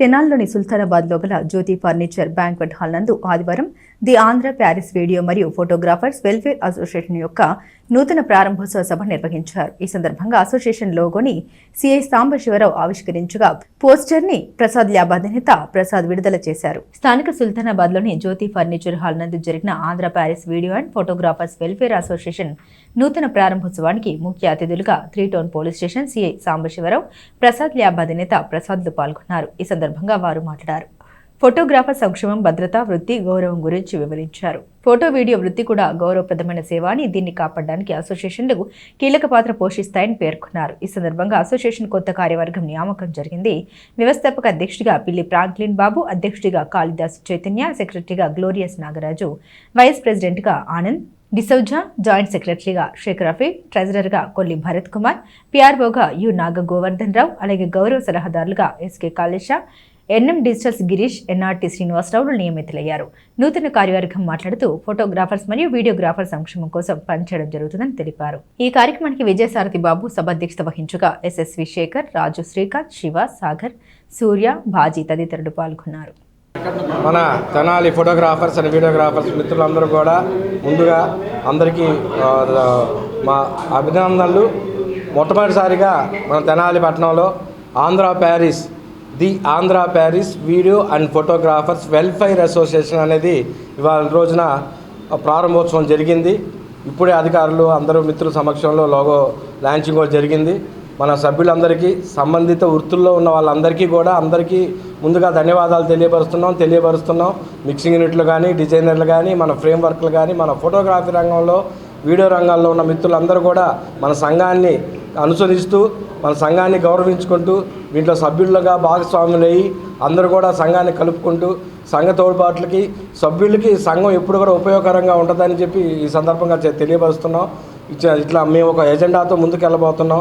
తెనాల్లోని సుల్తానాబాద్లో గల జ్యోతి furniture banquet hall నందు ఆదివారం ది ఆంధ్ర ప్యారిస్ వీడియో మరియు ఫోటోగ్రాఫర్స్ వెల్ఫేర్ అసోసియేషన్ యొక్క నూతన ప్రారంభోత్సవ సభ నిర్వహించారు. ఈ సందర్భంగా అసోసియేషన్ లోగోని సిఐ సాంబశివరావు ఆవిష్కరించగా పోస్టర్ని ప్రసాద్ ల్యాబ్ అధినేత ప్రసాద్ విడుదల చేశారు. స్థానిక సుల్తానాబాద్లోని జ్యోతి ఫర్నిచర్ హాల్ నందు జరిగిన Andhra Paris video and photographers welfare association నూతన ప్రారంభోత్సవానికి ముఖ్య అతిథులుగా three town police station CI Sambasivarao Prasad lab అధినేత ప్రసాద్లు పాల్గొన్నారు. ఈ సందర్భంగా వారు మాట్లాడారు. ఫోటోగ్రాఫర్ సంక్షేమం భద్రత వృత్తి గౌరవం గురించి వివరించారు. ఫోటో వీడియో వృత్తి కూడా గౌరవప్రదమైన సేవ అని దీన్ని కాపాడడానికి అసోసియేషన్లు కీలక పాత్ర పోషిస్తాయని పేర్కొన్నారు. ఈ సందర్భంగా అసోసియేషన్ కొత్త కార్యవర్గం నియామకం జరిగింది. వ్యవస్థాపక అధ్యక్షుడిగా పిల్లి ఫ్రాంక్లిన్ బాబు అధ్యక్షుడిగా కాళిదాస్ చైతన్య సెక్రటరీగా గ్లోరియస్ నాగరాజు వైస్ ప్రెసిడెంట్గా ఆనంద్ డిసౌజా జాయింట్ సెక్రటరీగా షేక్ రఫీ ట్రెజరర్గా కొల్లి భరత్ కుమార్ పిఆర్ఓగా యు నాగ గోవర్ధన్ రావు అలాగే గౌరవ సలహాదారులుగా SK Kalesha NM digitals Girish NRT శ్రీనివాసరావులు నియమితులయ్యారు. నూతన కార్యవర్గం మాట్లాడుతూ ఫోటోగ్రాఫర్స్ మరియు వీడియోగ్రాఫర్ సంక్షేమం కోసం పనిచేయడం జరుగుతుందని తెలిపారు. ఈ కార్యక్రమానికి విజయసారథి బాబు సభాధ్యక్షత వహించగా ఎస్ఎస్వి శేఖర్ రాజు శ్రీకాంత్ శివ సాగర్ సూర్య బాజీ తదితరులు పాల్గొన్నారు. మన తెనాలి ఫోటోగ్రాఫర్స్ అండ్ వీడియోగ్రాఫర్స్ మిత్రులందరూ కూడా ముందుగా అందరికీ మా అభినందనలు. మొట్టమొదటిసారిగా మన తెనాలి పట్టణంలో Andhra Paris the Andhra Paris video and photographers welfare association అనేది ఇవాళ రోజున ప్రారంభోత్సవం జరిగింది. ఇప్పుడే అధికారులు అందరూ మిత్రుల సమక్షంలో లోగో లాంచింగ్ కూడా జరిగింది. మన సభ్యులందరికీ సంబంధిత వృత్తుల్లో ఉన్న వాళ్ళందరికీ కూడా అందరికీ ముందుగా ధన్యవాదాలు తెలియపరుస్తున్నాం తెలియపరుస్తున్నాం. మిక్సింగ్ యూనిట్లు కానీ డిజైనర్లు కానీ మన ఫ్రేమ్ వర్క్లు కానీ మన ఫోటోగ్రఫీ రంగంలో వీడియో రంగాల్లో ఉన్న మిత్రులందరూ కూడా మన సంఘాన్ని అనుసరిస్తూ మన సంఘాన్ని గౌరవించుకుంటూ దీంట్లో సభ్యులుగా భాగస్వాములయ్యి అందరూ కూడా సంఘాన్ని కలుపుకుంటూ సంఘ తోడ్పాట్లకి సభ్యులకి సంఘం ఎప్పుడు కూడా ఉపయోగకరంగా ఉంటుందని చెప్పి ఈ సందర్భంగా తెలియపరుస్తున్నాం. ఇట్లా మేము ఒక ఎజెండాతో ముందుకు వెళ్ళబోతున్నాం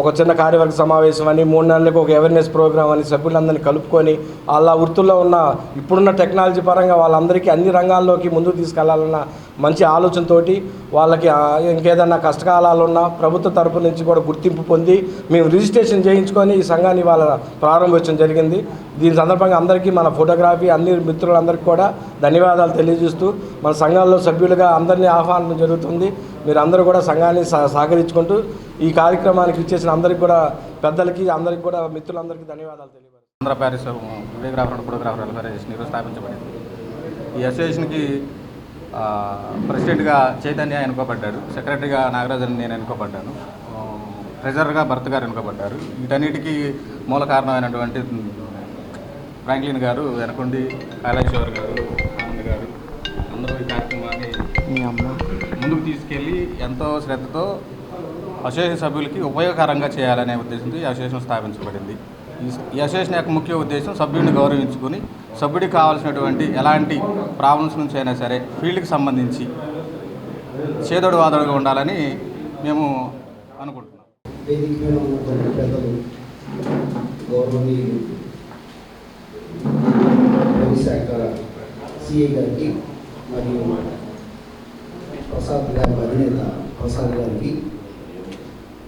ఒక చిన్న కార్యవర్గ సమావేశం అని మూడు నెలలకు ఒక అవేర్నెస్ ప్రోగ్రామ్ అని సభ్యులందరినీ కలుపుకొని వాళ్ళ వృత్తుల్లో ఉన్న ఇప్పుడున్న టెక్నాలజీ పరంగా వాళ్ళందరికీ అన్ని రంగాల్లోకి ముందుకు తీసుకెళ్ళాలన్న మంచి ఆలోచనతోటి వాళ్ళకి ఇంకేదన్నా కష్టకాలాలు ఉన్నా ప్రభుత్వ తరపు నుంచి కూడా గుర్తింపు పొంది మేము రిజిస్ట్రేషన్ చేయించుకొని ఈ సంఘాన్ని వాళ్ళ ప్రారంభించడం జరిగింది. దీని సందర్భంగా అందరికీ మన ఫోటోగ్రఫీ అన్ని మిత్రులందరికీ కూడా ధన్యవాదాలు తెలియజేస్తూ మన సంఘాల్లో సభ్యులుగా అందరినీ ఆహ్వానం జరుగుతుంది. మీరు అందరూ కూడా సంఘాన్ని సహ- సహకరించుకుంటూ ఈ కార్యక్రమానికి ఇచ్చేసిన అందరికీ కూడా పెద్దలకి అందరికీ కూడా మిత్రులందరికీ ధన్యవాదాలు తెలియజేస్తారు Andhra Paris videographer photographer association ఈరోజు స్థాపించబడింది ఈ అసోసియేషన్కి ప్రెసిడెంట్గా చైతన్య ఎన్నుకోబడ్డాడు సెక్రటరీగా నాగరాజన్ నేను ఎన్నుకోబడ్డాను. ట్రెజరర్గా భర్త గారు ఎన్నుకోబడ్డారు. వీటన్నిటికీ మూల కారణమైనటువంటి ఫ్రాంక్లిన్ గారు వెనకొండి కైలాశ్వర్ గారు ఆనంద్ గారు అందరూ ఈ కార్యక్రమాన్ని ముందుకు తీసుకెళ్ళి ఎంతో శ్రద్ధతో అసోసియేషన్ సభ్యులకి ఉపయోగకరంగా చేయాలనే ఉద్దేశంతో ఈ అసోసియేషన్ స్థాపించబడింది. ఈ- ఈ అసోసియేషన్ యొక్క ముఖ్య ఉద్దేశం సభ్యుడిని గౌరవించుకుని సభ్యుడికి కావాల్సినటువంటి ఎలాంటి ప్రాబ్లమ్స్ నుంచి అయినా సరే ఫీల్డ్కి సంబంధించి చేదోడు వాదోడుగా ఉండాలని మేము అనుకుంటున్నాం. హోంశాఖ సిఐ గారికి మరియు ప్రసాద్ గారి అధినేత ప్రసాద్ గారికి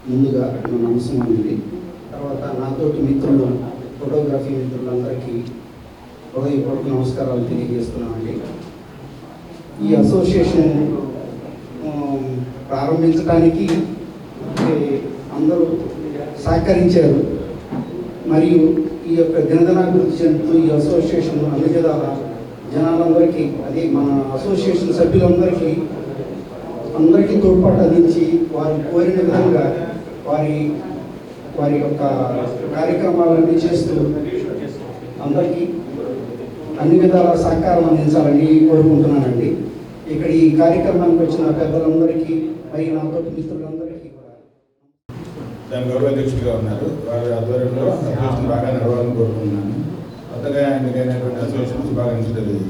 ముందుగా నా నమస్కారం ఉంది తర్వాత నాతోటి మిత్రులు ఫోటోగ్రఫీ మిత్రులందరికీ హృదయపూర్వక నమస్కారాలు తెలియజేస్తున్నామండి. ఈ అసోసియేషన్ ప్రారంభించడానికి అందరూ సహకరించారు. మరియు ఈ యొక్క దినదినాభివృద్ధి చెందుతూ ఈ అసోసియేషన్ అన్ని విధాల జనాలందరికీ అది మన అసోసియేషన్ సభ్యులందరికీ అందరికీ తోడ్పాటు అందించి వారు కోరిన విధంగా వారి వారి యొక్క కార్యక్రమాలన్నీ చేస్తూ అందరికీ అన్ని విధాల సహకారం అందించాలని కోరుకుంటున్నానండి. ఇక్కడ ఈ కార్యక్రమానికి వచ్చిన పెద్దలందరికీ మరియు నాతో మిత్రులందరికీ దాని గౌరవ అధ్యక్షుడిగా ఉన్నారు. వారి ఆధ్వర్యంలో అసోసియేషన్ బాగా నడవాలని కోరుకుంటున్నాను. కొత్తగా ఎన్నికైనటువంటి అసోసియేషన్స్ బాగా తెలియజేస్తున్నాను.